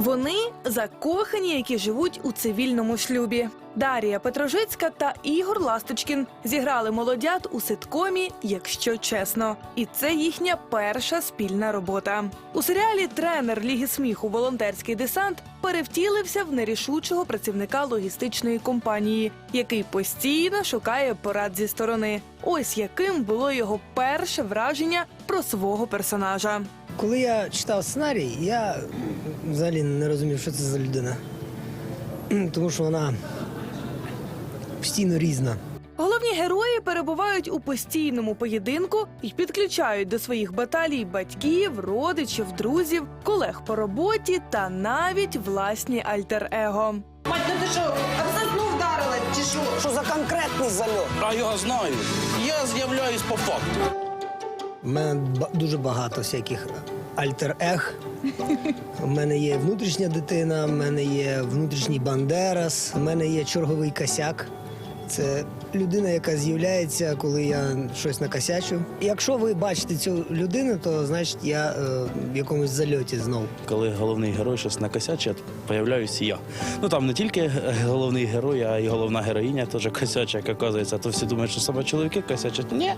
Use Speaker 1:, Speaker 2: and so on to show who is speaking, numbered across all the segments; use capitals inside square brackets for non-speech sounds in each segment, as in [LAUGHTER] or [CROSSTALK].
Speaker 1: Вони закохані, які живуть у цивільному шлюбі. Дарія Петрожицька та Ігор Ласточкін зіграли молодят у ситкомі, якщо чесно. І це їхня перша спільна робота. У серіалі тренер Ліги сміху Волонтерський десант перевтілився в нерішучого працівника логістичної компанії, який постійно шукає порад зі сторони. Ось яким було його перше враження про свого персонажа.
Speaker 2: Коли я читав сценарій, я взагалі не розумів, що це за людина. Тому що вона постійно різна.
Speaker 1: Головні герої перебувають у постійному поєдинку і підключають до своїх баталій батьків, родичів, друзів, колег по роботі та навіть власні альтер-его.
Speaker 3: Мать, ну ти що, абсолютно вдарила, чи що?
Speaker 2: Що за конкретний зальот?
Speaker 4: А я знаю. Я з'являюсь по факту.
Speaker 2: У мене дуже багато всяких альтер-ех. [LAUGHS] У мене є внутрішня дитина, в мене є внутрішній бандерас, у мене є черговий косяк. Це людина, яка з'являється, коли я щось накосячу. Якщо ви бачите цю людину, то значить я е, в якомусь зальоті знову.
Speaker 4: Коли головний герой щось накосячить, появляюсь я. Ну там не тільки головний герой, а й головна героїня теж косяча, як оказується. То всі думають, що саме чоловіки косячать. Ні,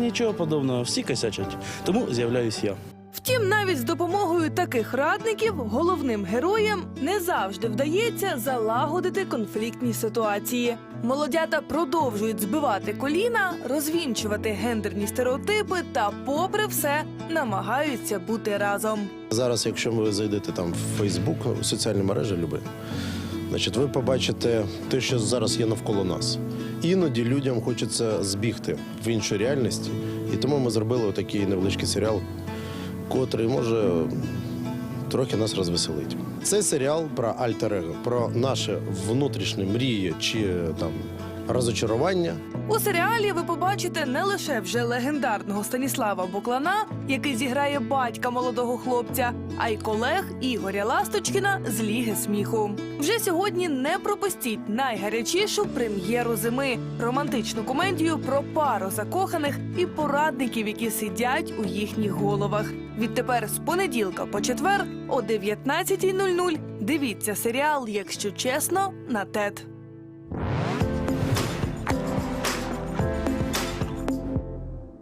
Speaker 4: нічого подобного, всі косячать. Тому з'являюсь я.
Speaker 1: Втім, навіть з допомогою таких радників головним героям не завжди вдається залагодити конфліктні ситуації. Молодята продовжують збивати коліна, розвінчувати гендерні стереотипи та, попри все, намагаються бути разом.
Speaker 5: Зараз, якщо ви зайдете там в Фейсбук, в соціальні мережі люби, значить, ви побачите те, що зараз є навколо нас. Іноді людям хочеться збігти в іншу реальність, і тому ми зробили такий невеличкий серіал, котрий може трохи нас розвеселить. Це серіал про альтер-его, про наші внутрішні мрії чи там розочарування.
Speaker 1: У серіалі ви побачите не лише вже легендарного Станіслава Буклана, який зіграє батька молодого хлопця, а й колег Ігоря Ласточкіна з Ліги сміху. Вже сьогодні не пропустіть найгарячішу прем'єру зими романтичну комедію про пару закоханих і порадників, які сидять у їхніх головах. Відтепер з понеділка по четвер о 19.00 дивіться серіал, якщо чесно, на ТЕД.